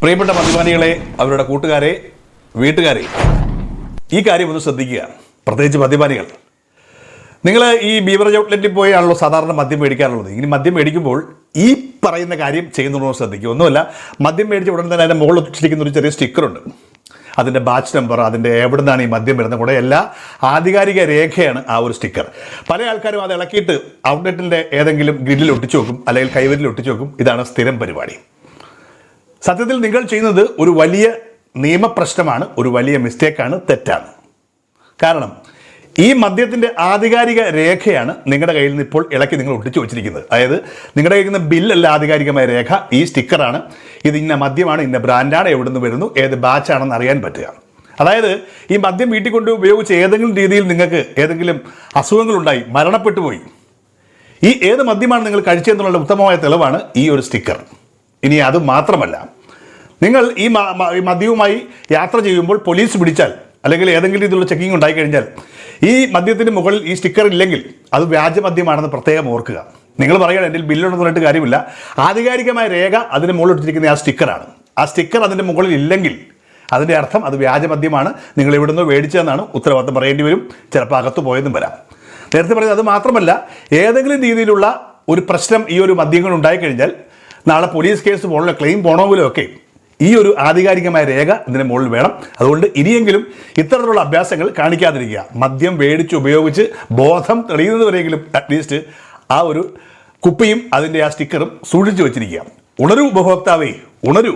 പ്രിയപ്പെട്ട മദ്യപാനികളെ അവരുടെ കൂട്ടുകാരെ വീട്ടുകാരെ ഈ കാര്യം ഒന്ന് ശ്രദ്ധിക്കുക. പ്രത്യേകിച്ച് മദ്യപാനികൾ. നിങ്ങൾ ഈ ബീവറേജ് ഔട്ട്ലെറ്റിൽ പോയാണല്ലോ സാധാരണ മദ്യം മേടിക്കാറുള്ളത്. ഇനി മദ്യം മേടിക്കുമ്പോൾ ഈ പറയുന്ന കാര്യം ചെയ്യുന്നുണ്ടോ ശ്രദ്ധിക്കുക. ഒന്നുമല്ല മദ്യം മേടിച്ച ഉടൻ തന്നെ അതിന്റെ മുകളിൽ ഒട്ടിച്ചിരിക്കുന്ന ഒരു ചെറിയ സ്റ്റിക്കറുണ്ട് അതിന്റെ ബാച്ച് നമ്പർ അതിന്റെ എവിടെ നിന്നാണ് ഈ മദ്യം വരുന്നത് കൂടെ എല്ലാ ആധികാരിക രേഖയാണ് ആ ഒരു സ്റ്റിക്കർ പല ആൾക്കാരും അത് ഇളക്കിയിട്ട് ഔട്ട്ലെറ്റിന്റെ ഏതെങ്കിലും ഗ്രില്ലിൽ ഒട്ടിച്ചു വെക്കും അല്ലെങ്കിൽ കൈവരിൽ ഒട്ടിച്ചു വെക്കും. ഇതാണ് സ്ഥിരം പരിപാടി. സത്യത്തിൽ നിങ്ങൾ ചെയ്യുന്നത് ഒരു വലിയ നിയമപ്രശ്നമാണ് ഒരു വലിയ മിസ്റ്റേക്കാണ് തെറ്റാണ്. കാരണം ഈ മദ്യത്തിന്റെ ആധികാരിക രേഖയാണ് നിങ്ങളുടെ കയ്യിൽ നിന്ന് ഇപ്പോൾ ഇളക്കി നിങ്ങൾ ഒട്ടിച്ചു വെച്ചിരിക്കുന്നത്. അതായത് നിങ്ങളുടെ കയ്യിൽ നിന്ന് ബില്ലല്ല ആധികാരികമായ രേഖ ഈ സ്റ്റിക്കറാണ് ഇത് ഇന്ന മദ്യമാണ് ഇന്ന ബ്രാൻഡാണ് എവിടെ നിന്ന് വരുന്നു ഏത് ബാച്ചാണെന്ന് അറിയാൻ പറ്റുക. അതായത് ഈ മദ്യം വീട്ടിൽ കൊണ്ട് ഉപയോഗിച്ച് ഏതെങ്കിലും രീതിയിൽ നിങ്ങൾക്ക് ഏതെങ്കിലും അസുഖങ്ങളുണ്ടായി മരണപ്പെട്ടു പോയി ഈ ഏത് മദ്യമാണ് നിങ്ങൾ കഴിച്ചതെന്നുള്ള ഉത്തമമായ തെളിവാണ് ഈ ഒരു സ്റ്റിക്കർ ഇനി അത് മാത്രമല്ല നിങ്ങൾ ഈ മദ്യവുമായി യാത്ര ചെയ്യുമ്പോൾ പോലീസ് പിടിച്ചാൽ അല്ലെങ്കിൽ ഏതെങ്കിലും രീതിയിലുള്ള ചെക്കിംഗ് ഉണ്ടായിക്കഴിഞ്ഞാൽ ഈ മദ്യത്തിന് മുകളിൽ ഈ സ്റ്റിക്കർ ഇല്ലെങ്കിൽ അത് വ്യാജ വ്യാജമദ്യമാണെന്ന് പ്രത്യേകം ഓർക്കുക. നിങ്ങൾ പറയുകയാണ് എന്റെ ബില്ലുണ്ടെന്ന് പറഞ്ഞിട്ട് കാര്യമില്ല. ആധികാരികമായ രേഖ അതിന് മുകളിൽ ഇട്ടിരിക്കുന്ന ആ സ്റ്റിക്കറാണ് ആ സ്റ്റിക്കർ അതിന്റെ മുകളിൽ ഇല്ലെങ്കിൽ അതിന്റെ അർത്ഥം അത് വ്യാജ വ്യാജമദ്യമാണ് നിങ്ങൾ എവിടുന്നോ മേടിച്ചതെന്നാണ് ഉത്തരവാദിത്തം പറയേണ്ടി വരും. ചിലപ്പോൾ അകത്ത് പോയെന്നും വരാം. നേരത്തെ പറഞ്ഞത് അത് മാത്രമല്ല ഏതെങ്കിലും രീതിയിലുള്ള ഒരു പ്രശ്നം ഈ ഒരു മദ്യങ്ങൾ ഉണ്ടായിക്കഴിഞ്ഞാൽ നാളെ പോലീസ് കേസ് പോലുള്ള ക്ലെയിം പോകണമെങ്കിലും ഒക്കെ ഈ ഒരു ആധികാരികമായ രേഖ ഇതിന് മുകളിൽ വേണം. അതുകൊണ്ട് ഇനിയെങ്കിലും ഇത്തരത്തിലുള്ള അഭ്യാസങ്ങൾ കാണിക്കാതിരിക്കുക. മദ്യം മേടിച്ച് ഉപയോഗിച്ച് ബോധം തെളിയുന്നതുവരെയെങ്കിലും അറ്റ്ലീസ്റ്റ് ആ ഒരു കുപ്പിയും അതിന്റെ ആ സ്റ്റിക്കറും സൂക്ഷിച്ചു വെച്ചിരിക്കുക. ഉണരൂ ഉപഭോക്താവേ ഉണരൂ.